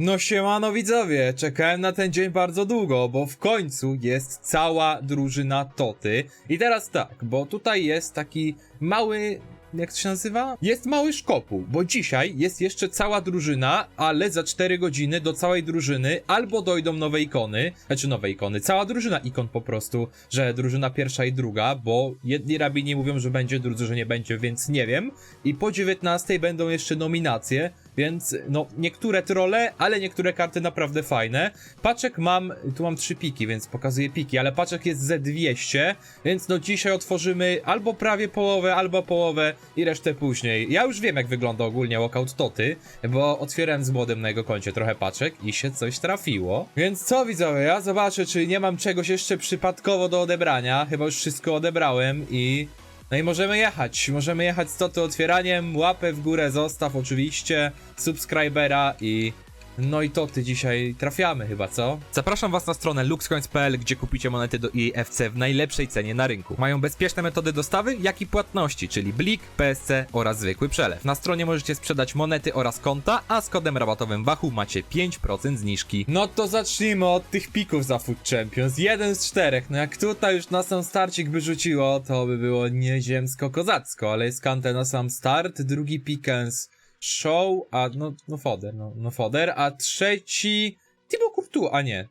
No siemano widzowie, czekałem na ten dzień bardzo długo, bo w końcu jest cała drużyna Toty. I teraz tak, bo tutaj jest taki mały... Jak to się nazywa? Jest mały szkopuł, bo dzisiaj jest jeszcze cała drużyna, ale za 4 godziny do całej drużyny albo dojdą nowe ikony, znaczy nowe ikony, cała drużyna ikon po prostu, że drużyna pierwsza i druga, bo jedni rabini mówią, że będzie, drudzy, że nie będzie, więc nie wiem. I po 19 będą jeszcze nominacje, więc no niektóre trolle, ale niektóre karty naprawdę fajne. Paczek mam, tu mam trzy piki, więc pokazuję piki, ale paczek jest ze 200, więc no dzisiaj otworzymy albo prawie połowę, albo połowę i resztę później. Ja już wiem jak wygląda ogólnie walkout Toty, bo otwierałem z młodym na jego koncie trochę paczek i się coś trafiło. Więc co widzowie, ja zobaczę czy nie mam czegoś jeszcze przypadkowo do odebrania, chyba już wszystko odebrałem i... No i możemy jechać, możemy jechać z Toty otwieraniem, łapę w górę zostaw oczywiście, subskrybera i... No i Toty dzisiaj trafiamy chyba, co? Zapraszam was na stronę luxcoins.pl, gdzie kupicie monety do EFC w najlepszej cenie na rynku. Mają bezpieczne metody dostawy, jak i płatności, czyli Blik, PSC oraz zwykły przelew. Na stronie możecie sprzedać monety oraz konta, a z kodem rabatowym Wachu macie 5% zniżki. No to zacznijmy od tych pików za Food Champions. Jeden z czterech. No jak tutaj już na sam starcik by rzuciło, to by było nieziemsko-kozacko, ale jest kantę na sam start, drugi pikens show, a no, no foder, no, no foder, a trzeci Thibaut Courtois, a nie.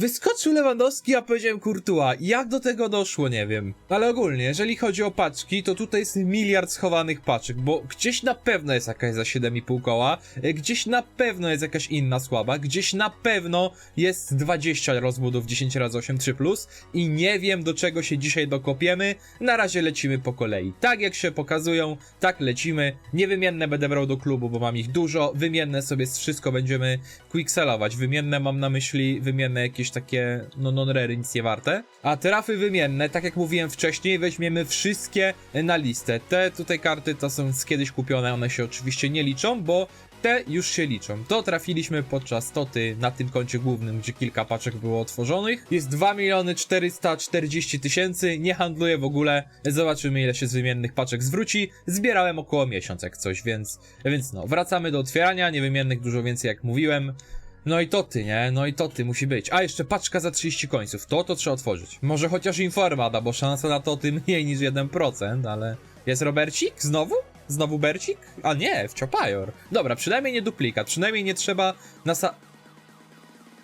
Wyskoczył Lewandowski, a powiedziałem Courtois. Jak do tego doszło, nie wiem. Ale ogólnie, jeżeli chodzi o paczki, to tutaj jest miliard schowanych paczek, bo gdzieś na pewno jest jakaś za 7,5 koła, e, gdzieś na pewno jest jakaś inna słaba, gdzieś na pewno jest 20 rozbudów 10 razy 8 3+, i nie wiem do czego się dzisiaj dokopiemy. Na razie lecimy po kolei. Tak jak się pokazują, tak lecimy. Niewymienne będę brał do klubu, bo mam ich dużo. Wymienne sobie wszystko będziemy quicksellować. Wymienne mam na myśli, wymienne jakieś takie, no non-rary, nic nie warte. A trafy wymienne, tak jak mówiłem wcześniej, weźmiemy wszystkie na listę. Te tutaj karty to są z kiedyś kupione, one się oczywiście nie liczą, bo te już się liczą. To trafiliśmy podczas toty na tym koncie głównym, gdzie kilka paczek było otworzonych. Jest 2 miliony 440 tysięcy, nie handluję w ogóle. Zobaczymy ile się z wymiennych paczek zwróci. Zbierałem około miesiąc jak coś, więc, więc no, wracamy do otwierania, niewymiennych dużo więcej jak mówiłem. No i toty, nie? No i toty musi być. A jeszcze paczka za 30 końców. To to trzeba otworzyć. Może chociaż informada, bo szansa na toty mniej niż 1%, ale... Jest Robercik? Znowu? Znowu Bercik? A nie, wciopajor. Dobra, przynajmniej nie duplikat, przynajmniej nie trzeba na sa...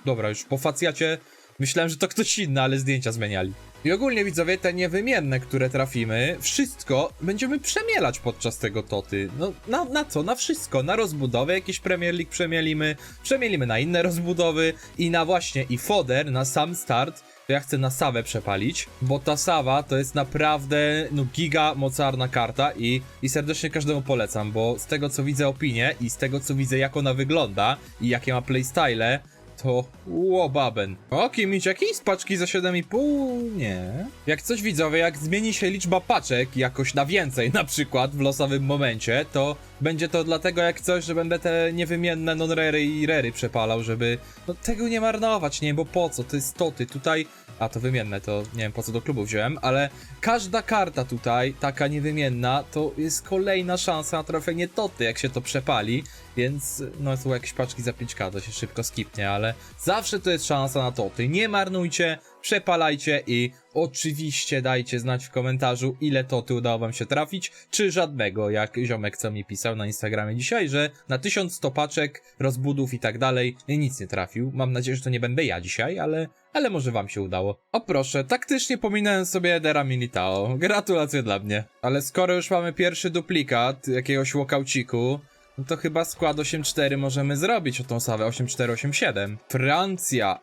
Dobra, już po facjacie myślałem, że to ktoś inny, ale zdjęcia zmieniali. I ogólnie widzowie, te niewymienne, które trafimy, wszystko będziemy przemielać podczas tego toty. No, na, na co? Na wszystko. Na rozbudowę jakieś Premier League przemielimy, przemielimy na inne rozbudowy i na właśnie i foder, na sam start, to ja chcę na Sawę przepalić, bo ta Sawa to jest naprawdę, no, giga mocarna karta i, i serdecznie każdemu polecam, bo z tego co widzę opinie i z tego co widzę jak ona wygląda i jakie ma playstyle, to łobaben. O, Kimicz, jakieś paczki za 7,5? Nie. Jak coś widzowie, jak zmieni się liczba paczek jakoś na więcej na przykład w losowym momencie, to będzie to dlatego jak coś, że będę te niewymienne non-rery i rery przepalał, żeby no tego nie marnować, nie, bo po co, to jest toty, tutaj a to wymienne, to nie wiem po co do klubu wziąłem, ale każda karta tutaj, taka niewymienna, to jest kolejna szansa na trafienie toty, jak się to przepali, więc no są jakieś paczki za 5k, to się szybko skipnie, ale zawsze to jest szansa na toty. Nie marnujcie, przepalajcie i oczywiście dajcie znać w komentarzu, ile toty udało wam się trafić, czy żadnego, jak ziomek co mi pisał na Instagramie dzisiaj, że na 1100 paczek, rozbudów i tak dalej nic nie trafił. Mam nadzieję, że to nie będę ja dzisiaj, ale, ale może wam się udało. O proszę, taktycznie pominąłem sobie Edera Militao. Gratulacje dla mnie. Ale skoro już mamy pierwszy duplikat jakiegoś walkauciku, no to chyba skład 8-4 możemy zrobić o tą Sawę 8-4-8-7. Francja,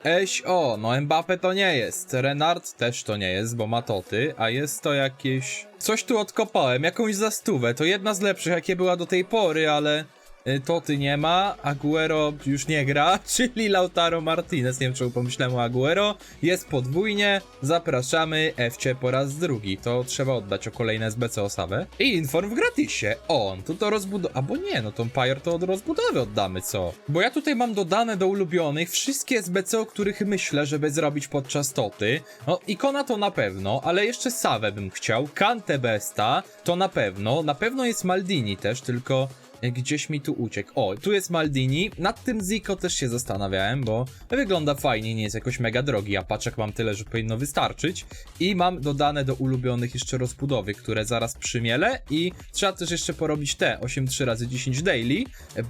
o, no Mbappe to nie jest. Renard też to nie jest, bo ma toty, a jest to jakieś... Coś tu odkopałem, jakąś zastówę. To jedna z lepszych, jakie była do tej pory, ale... y, Toty nie ma, Aguero już nie gra, czyli Lautaro Martinez, nie wiem czemu pomyślałem o Aguero, jest podwójnie, zapraszamy FC po raz drugi, to trzeba oddać o kolejne SBC osawę. I inform w gratisie, on, to to rozbudowa, albo nie, no tą Pyre to od rozbudowy oddamy, co? Bo ja tutaj mam dodane do ulubionych wszystkie SBC, o których myślę, żeby zrobić podczas Toty, no ikona to na pewno, ale jeszcze Sawę bym chciał, Kante Besta to na pewno, na pewno jest Maldini też, tylko e, gdzieś mi tu uciekł. O, tu jest Maldini. Nad tym Zico też się zastanawiałem, bo wygląda fajnie, nie jest jakoś mega drogi. A paczek mam tyle, że powinno wystarczyć. I mam dodane do ulubionych jeszcze rozbudowy, które zaraz przymielę. I trzeba też jeszcze porobić te 8-3 razy 10 daily,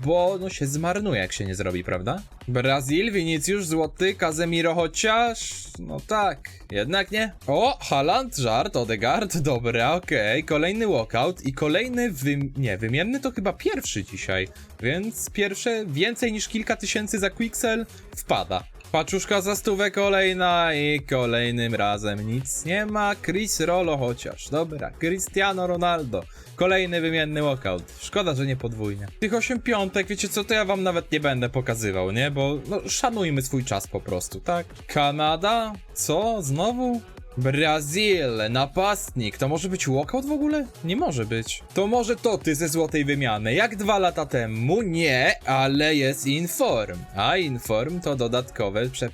bo no się zmarnuje, jak się nie zrobi, prawda? Brazil, Vinicius, Złoty, Casemiro chociaż... No tak, jednak nie. O, Haaland, żart, Odegaard, dobra, okej. Kolejny walkout i kolejny wy... nie, wymienny to chyba pierwszy dzisiaj, więc pierwsze więcej niż kilka tysięcy za Quixel wpada. Paczuszka za stówę kolejna i kolejnym razem nic nie ma. Chris Rolo chociaż, dobra. Cristiano Ronaldo. Kolejny wymienny walkout. Szkoda, że nie podwójnie. Tych 8 piątek, wiecie co, to ja wam nawet nie będę pokazywał, nie? Bo no, szanujmy swój czas po prostu, tak? Kanada? Co? Znowu? Brazil, napastnik. To może być walkout w ogóle? Nie może być. To może to ty ze złotej wymiany. Jak dwa lata temu? Nie, ale jest inform. A inform to dodatkowe prze...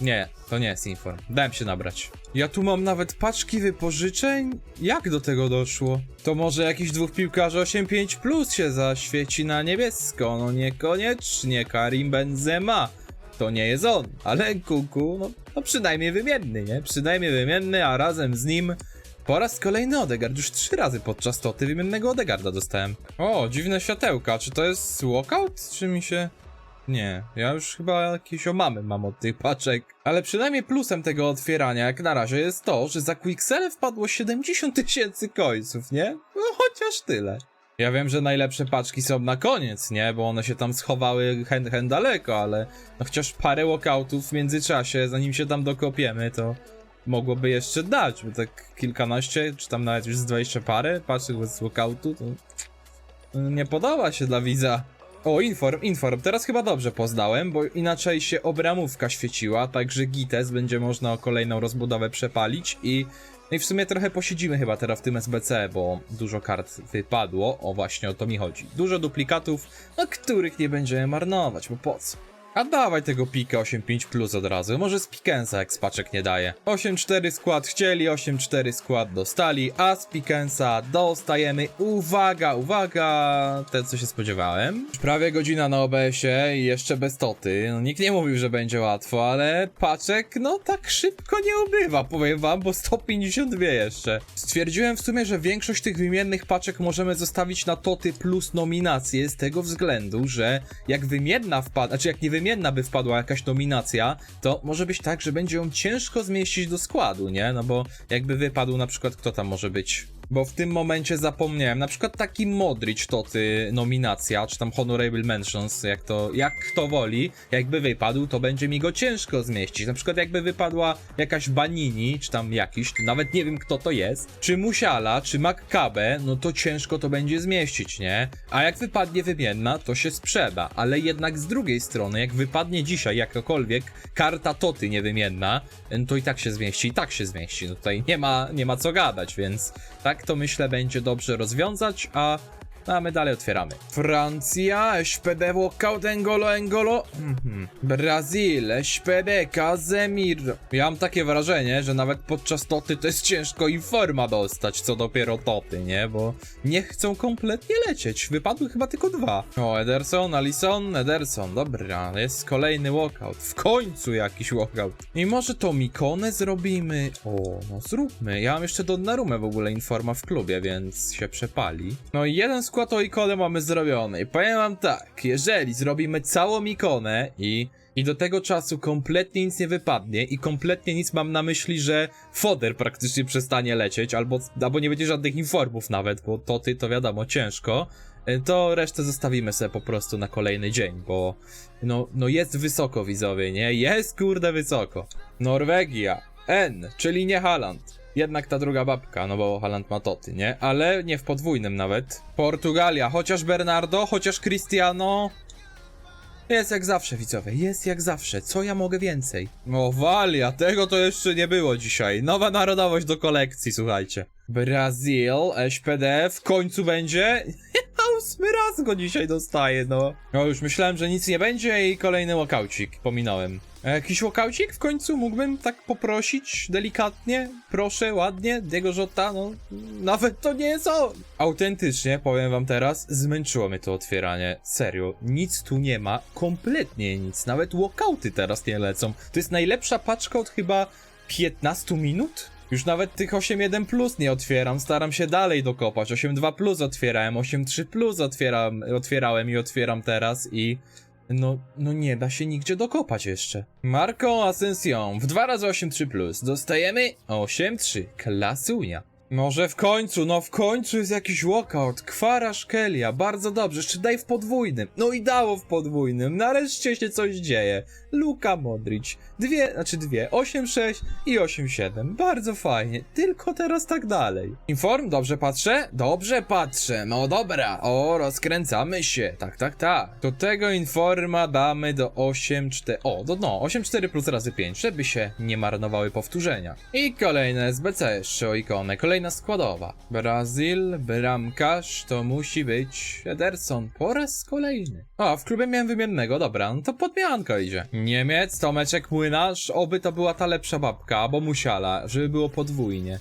Nie, to nie jest inform. Dałem się nabrać. Ja tu mam nawet paczki wypożyczeń? Jak do tego doszło? To może jakiś dwóch piłkarzy 8-5 plus się zaświeci na niebiesko? No niekoniecznie Karim Benzema. To nie jest on, ale kuku, no, no przynajmniej wymienny, nie? Przynajmniej wymienny, a razem z nim po raz kolejny Odegaard. Już trzy razy podczas toty wymiennego Odegarda dostałem. O, dziwne światełka. Czy to jest walkout? Czy mi się... Nie, ja już chyba jakieś omamy mam od tych paczek. Ale przynajmniej plusem tego otwierania jak na razie jest to, że za Quixele wpadło 70 tysięcy końców, nie? No chociaż tyle. Ja wiem, że najlepsze paczki są na koniec, nie? Bo one się tam schowały hen, hen daleko, ale no chociaż parę walkoutów w międzyczasie, zanim się tam dokopiemy, to mogłoby jeszcze dać, bo tak kilkanaście, czy tam nawet już z 20 parę paczek bez walkoutu, to nie podoba się dla widza. O, inform, inform. Teraz chyba dobrze poznałem, bo inaczej się obramówka świeciła, także gites będzie można o kolejną rozbudowę przepalić i... No i w sumie trochę posiedzimy chyba teraz w tym SBC, bo dużo kart wypadło. O, właśnie o to mi chodzi. Dużo duplikatów, no których nie będziemy marnować, bo po co? A dawaj tego pika 8.5 plus od razu, może z Pikensa jak spaczek nie daje. 8.4 skład chcieli, 8.4 skład dostali, a z Pikensa dostajemy, uwaga, uwaga, te co się spodziewałem. Prawie godzina na OBS-ie i jeszcze bez toty, no nikt nie mówił, że będzie łatwo, ale paczek no tak szybko nie ubywa, powiem wam, bo 152 jeszcze. Stwierdziłem w sumie, że większość tych wymiennych paczek możemy zostawić na toty plus nominacje z tego względu, że jak wymienna wpadła, znaczy jak nie wymienna by wpadła jakaś nominacja, to może być tak, że będzie ją ciężko zmieścić do składu, nie? No bo jakby wypadł na przykład, kto tam może być? Bo w tym momencie zapomniałem, na przykład taki Modric toty nominacja, czy tam Honorable Mentions, jak to, jak kto woli, jakby wypadł, to będzie mi go ciężko zmieścić. Na przykład jakby wypadła jakaś Banini, czy tam jakiś, nawet nie wiem kto to jest, czy Musiala, czy Maccabe, no to ciężko to będzie zmieścić, nie? A jak wypadnie wymienna, to się sprzeda, ale jednak z drugiej strony, jak wypadnie dzisiaj jakakolwiek karta toty niewymienna, to i tak się zmieści, i tak się zmieści. No tutaj nie ma, nie ma co gadać, więc tak to myślę będzie dobrze rozwiązać, a a my dalej otwieramy. Francja, SPD, walkout, Engolo. Mhm. Brazil, SPD, Casemiro. Ja mam takie wrażenie, że nawet podczas toty to jest ciężko informa dostać, co dopiero toty, nie? Bo nie chcą kompletnie lecieć. Wypadły chyba tylko dwa. O, Ederson, Alisson, Ederson. Dobra, jest kolejny walkout. W końcu jakiś walkout. I może to Mikonę zrobimy? O, no zróbmy. Ja mam jeszcze Donnarumę w ogóle informa w klubie, więc się przepali. No i jeden skład o ikonę mamy zrobiony. I powiem wam tak, jeżeli zrobimy całą ikonę i... I do tego czasu kompletnie nic nie wypadnie i kompletnie nic mam na myśli, że foder praktycznie przestanie lecieć, albo, albo nie będzie żadnych informów nawet, bo to ty to wiadomo ciężko, y, to resztę zostawimy sobie po prostu na kolejny dzień, bo no, no jest wysoko widzowie, nie? Jest kurde wysoko. Norwegia, N, czyli nie Haland. Jednak ta druga babka, no bo Haland ma toty, nie? Ale nie w podwójnym nawet. Portugalia, chociaż Bernardo, chociaż Cristiano. Jest jak zawsze, widzowie, jest jak zawsze. Co ja mogę więcej? O, Walia, tego to jeszcze nie było dzisiaj. Nowa narodowość do kolekcji, słuchajcie. Brazil, SPD, w końcu będzie. ósmy raz go dzisiaj dostaję, no. No już myślałem, że nic nie będzie i kolejny walkaucik pominąłem. A jakiś walkaucik w końcu mógłbym tak poprosić delikatnie? Proszę, ładnie, Diego Jota, no nawet to nie jest on. Autentycznie, powiem wam teraz, zmęczyło mnie to otwieranie. Serio, nic tu nie ma, kompletnie nic. Nawet walkauty teraz nie lecą. To jest najlepsza paczka od chyba 15 minut? Już nawet tych 8.1 plus nie otwieram, staram się dalej dokopać. 8.2 plus otwierałem, 8.3 plus otwieram, otwierałem i otwieram teraz i... No, no nie da się nigdzie dokopać jeszcze. Marco Ascension w 2 razy 8.3 plus dostajemy 8.3 klasunia. Może w końcu, no w końcu jest jakiś walkout. Kwara Szkelia, bardzo dobrze, jeszcze daj w podwójnym. No i dało w podwójnym, nareszcie się coś dzieje. Luka Modric, dwie, znaczy dwie, 8-6 i 8-7. Bardzo fajnie, tylko teraz tak dalej. Inform, dobrze patrzę? Dobrze patrzę, no dobra. O, rozkręcamy się, tak, tak, tak. Do tego informa damy do 8-4, o, do, no, 8-4 plus razy 5, żeby się nie marnowały powtórzenia. I kolejne SBC jeszcze o ikonę, kolejna składowa. Brazil, bramkarz, to musi być Ederson po raz kolejny. O, w klubie miałem wymiennego, dobra, no to podmianka idzie. Niemiec, Tomeczek Młynarz, oby to była ta lepsza babka, albo musiala, żeby było podwójnie.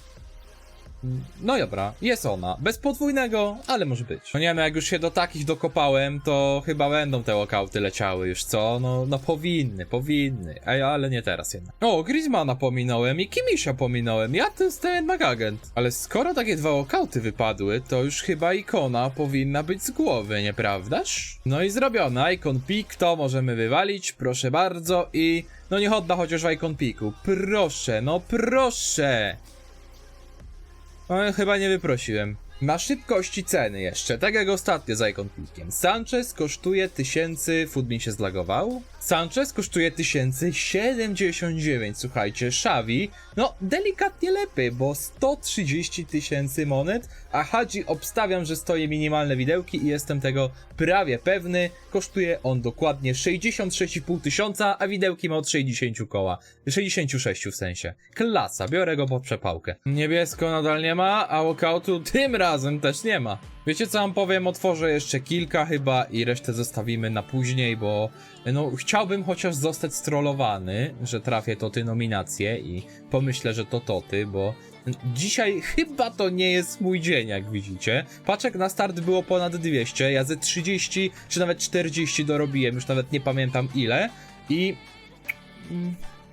No dobra, jest ona. Bez podwójnego, ale może być. No nie no, jak już się do takich dokopałem, to chyba będą te walkouty leciały już, co? No, no powinny, powinny. Ej, ale nie teraz jednak. O, Griezmana pominąłem i Kimisia pominąłem. Ja ten stałem magagent. Ale skoro takie dwa walkouty wypadły, to już chyba ikona powinna być z głowy, nieprawdaż? No i zrobione. Icon Peak to możemy wywalić, proszę bardzo i... No niech odda chociaż w Icon Peaku. Proszę, no proszę! Chyba nie wyprosiłem. Na szybkości ceny jeszcze, tak jak ostatnio z Icon Peakiem. Sanchez kosztuje tysięcy, Foodmin się zlagował. Sanchez kosztuje 1079, słuchajcie, Xavi, no delikatnie lepiej, bo 130 tysięcy monet, a Hadzi obstawiam, że stoję minimalne widełki i jestem tego prawie pewny. Kosztuje on dokładnie 66,5 tysiąca, a widełki ma od 60 koła. 66 w sensie. Klasa, biorę go pod przepałkę. Niebiesko nadal nie ma, a walkoutu tym razem też nie ma. Wiecie co wam powiem? Otworzę jeszcze kilka chyba i resztę zostawimy na później, bo no chciałbym chociaż zostać strollowany, że trafię to ty nominacje i pomyślę, że to toty, bo dzisiaj chyba to nie jest mój dzień, jak widzicie. Paczek na start było ponad 200, ja ze 30 czy nawet 40 dorobiłem, już nawet nie pamiętam ile i...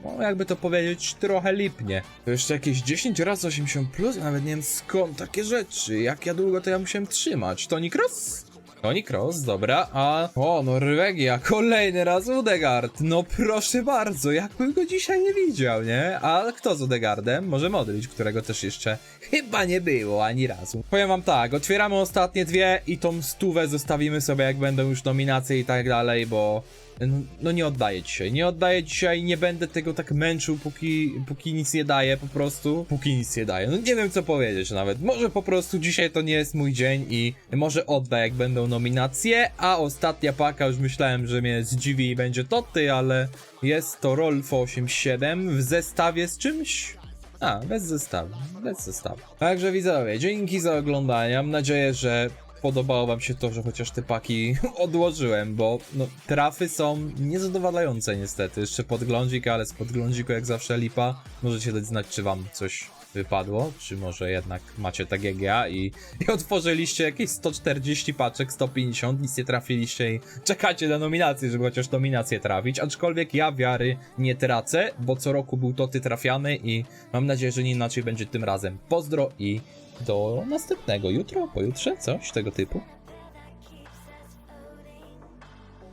no, jakby to powiedzieć, trochę lipnie. To jeszcze jakieś 10 razy 80 plus, ja nawet nie wiem skąd takie rzeczy. Jak ja długo to ja musiałem trzymać? Toni Cross? Toni Cross, dobra, a... O, Norwegia, kolejny raz Udegard. No proszę bardzo, jakbym go dzisiaj nie widział, nie? A kto z Udegardem? Może Modric, którego też jeszcze chyba nie było ani razu. Powiem wam tak, otwieramy ostatnie dwie i tą stówę zostawimy sobie, jak będą już nominacje i tak dalej, bo... No, no nie oddaję dzisiaj, nie oddaję dzisiaj, nie będę tego tak męczył, póki, póki nic nie daje po prostu, póki nic nie daje, no nie wiem co powiedzieć nawet, może po prostu dzisiaj to nie jest mój dzień i może odda jak będą nominacje, a ostatnia paka już myślałem, że mnie zdziwi i będzie toty, ale jest to Rolfo 87 w zestawie z czymś? A, bez zestawu, bez zestawu. Także widzowie, dzięki za oglądanie, mam nadzieję, że podobało wam się to, że chociaż te paki odłożyłem, bo no, trafy są niezadowalające niestety. Jeszcze podglądzik, ale z podglądziku jak zawsze lipa. Możecie dać znać, czy wam coś wypadło, czy może jednak macie tak jak ja i, i otworzyliście jakieś 140 paczek, 150, nic nie trafiliście i czekacie na nominację, żeby chociaż nominację trafić, aczkolwiek ja wiary nie tracę, bo co roku był to ty trafiany i mam nadzieję, że nie inaczej będzie tym razem. Pozdro i do następnego, jutro, pojutrze, coś tego typu.